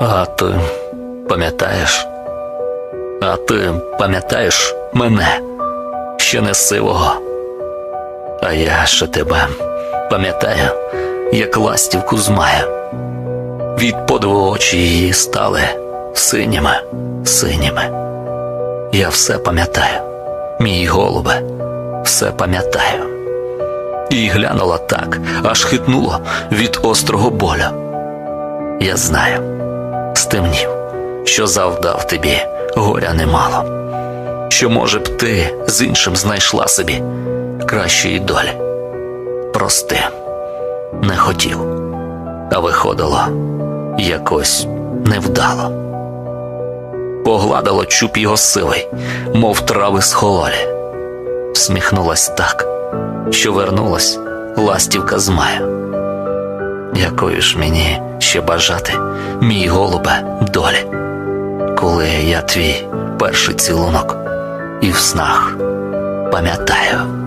А ти пам'ятаєш? А ти пам'ятаєш мене, ще не сивого? А я ще тебе пам'ятаю, як ластівку з мая. Від подиву очі її стали синіми, синіми. Я все пам'ятаю, мій голубе, все пам'ятаю. І глянула так, аж хитнуло від острого болю. Я знаю, стемнів, що завдав тобі горя немало, що, може б, ти з іншим знайшла собі кращої долі. Прости, не хотів, а виходило якось невдало. Погладило чуб його сивий, мов трави з хололі. Всміхнулась так, що вернулась ластівка з маю. Якою ж мені ще бажати, мій голубе, долі, коли я твій перший цілунок і в снах пам'ятаю.